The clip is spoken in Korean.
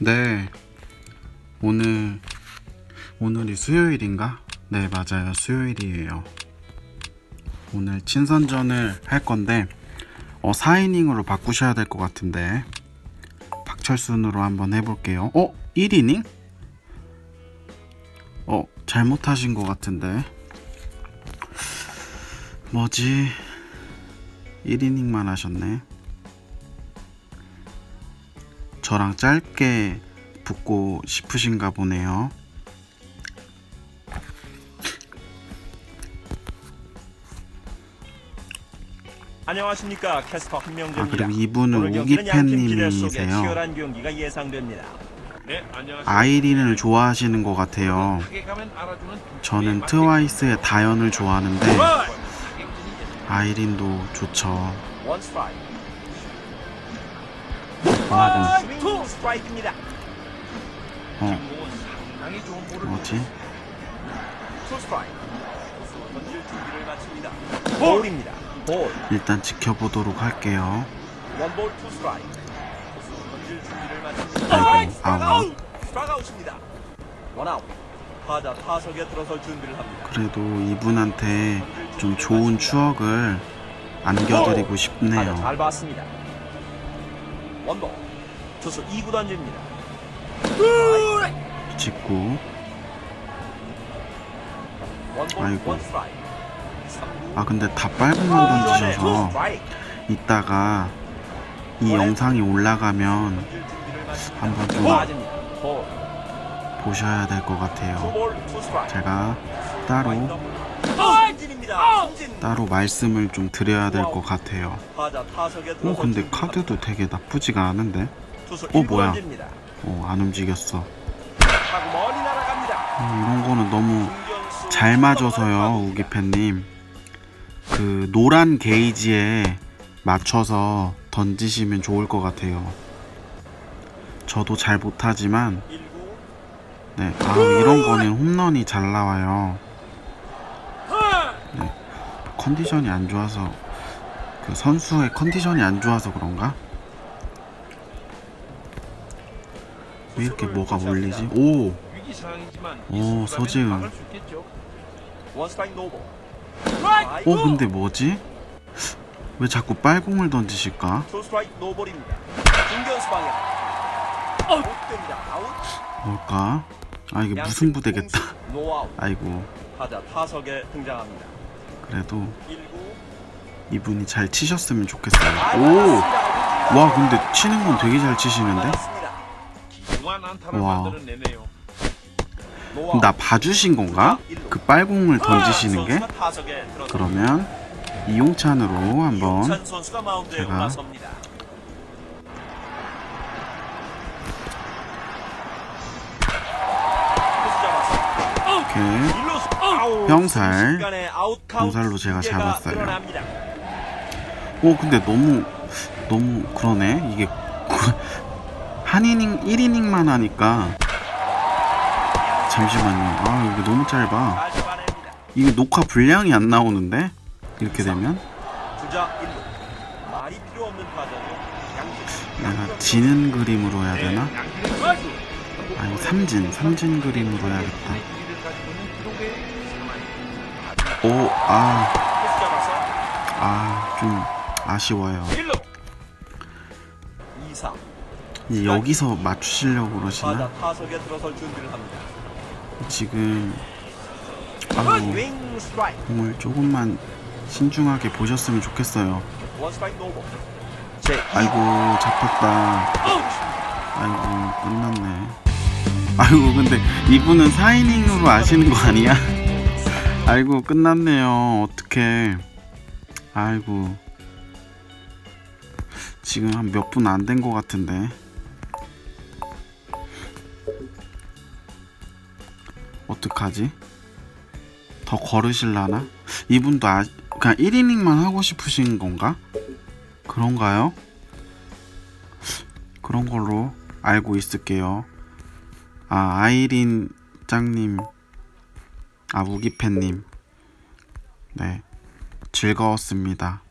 네. 오늘 오늘이 수요일인가? 네, 맞아요. 수요일이에요. 오늘 친선전을 할 건데 어 4이닝으로 바꾸셔야 될 것 같은데 박철순으로 한번 해볼게요. 어? 1이닝? 어 잘못하신 것 같은데 뭐지? 1이닝만 하셨네. 저랑 짧게 붙고 싶으신가 보네요. 안녕하십니까 캐스터 아, 한명재입니다. 그리고 이분은 우기팬님이세요. 치열한 경기가 예상됩니다. 네, 안녕하세요. 아이린을 좋아하시는 것 같아요. 가게 가면 알아주는 저는 트와이스의 다연을 좋아하는데 아이린도 좋죠. 원 스트라이크. 어, 스윙 스트라이크입니다. 어, 상당히 좋은 볼을 뭐지? 투 스트라이크. 투수 던질 준비를 마칩니다. 볼입니다. 볼. 일단 지켜보도록 할게요. 원볼 투 스트라이크. 투수 던질 준비를 마칩니다. 아이고, 아웃. 스트라이크 아웃입니다. 원아웃. 타자 타석에 들어설 준비를 합니다. 그래도 이분한테 좀 좋은 추억을 안겨드리고 싶네요. 잘 봤습니다. 원볼. 투수 2구 던집니다. 직구. 아이고. 아 근데 다 빨간만 던지셔서 스트라이크. 이따가 이 영상이 올라가면. 한번 좀. 보셔야 될 것 같아요. 제가 따로. 따로 말씀을 좀 드려야 될 것 같아요. 어 들어서 근데 카드도 되게 나쁘지가 않은데? 어, 뭐야? 던집니다. 어안 움직였어. 음, 이런 거는 너무 잘 맞아서요 우기팬님. 그 노란 게이지에 맞춰서 던지시면 좋을 것 같아요. 저도 잘 못하지만 네, 아 이런 거는 홈런이 잘 나와요. 네, 컨디션이 안 좋아서 그 선수의 컨디션이 안 좋아서 그런가? 왜 이렇게 뭐가 몰리지? 오, 오, 서지은. 어 근데 뭐지? 왜 자꾸 빨공을 던지실까? 아웃. 뭘까? 아 이게 무슨 부대겠다. 아이고 타자 타석에 등장합니다. 그래도 이분이 잘 치셨으면 좋겠어요. 오, 와 근데 치는 건 되게 잘 치시는데? 와. 나 봐주신 건가? 그 빨공을 던지시는 게? 그러면 이용찬으로 한번 제가 아웃. 병살. 병살로 제가 잡았어요. 오 근데 너무 너무 그러네 이게 한 이닝 1이닝만 하니까 잠시만요 아 이게 너무 짧아. 이게 녹화 분량이 안 나오는데 이렇게 되면 주자 1루. 말이 필요 없는 타자죠. 양심. 내가 지는 그림으로 해야 되나? 네, 선수. 아니 삼진 삼진 그림으로 해야겠다 오 아아 투수 잡아서 좀 아쉬워요 1루. 2사. 이제 여기서 맞추시려고 그러시나? 타자 타석에 들어설 준비를 합니다. 지금 스트라이크. 공을 조금만 신중하게 보셨으면 좋겠어요. 아이고 잡혔다. 아이고 끝났네. 아이고 근데 이분은 4이닝으로 아시는 거 아니야? 아이고 끝났네요. 어떡해. 아이고 지금 한 몇 분 안된거 같은데. 어떡하지? 더 걸으실라나? 이분도 아, 그냥 1이닝만 하고 싶으신 건가? 그런가요? 그런 걸로 알고 있을게요. 아, 아이린 짱님, 아, 우기팬님. 네. 즐거웠습니다.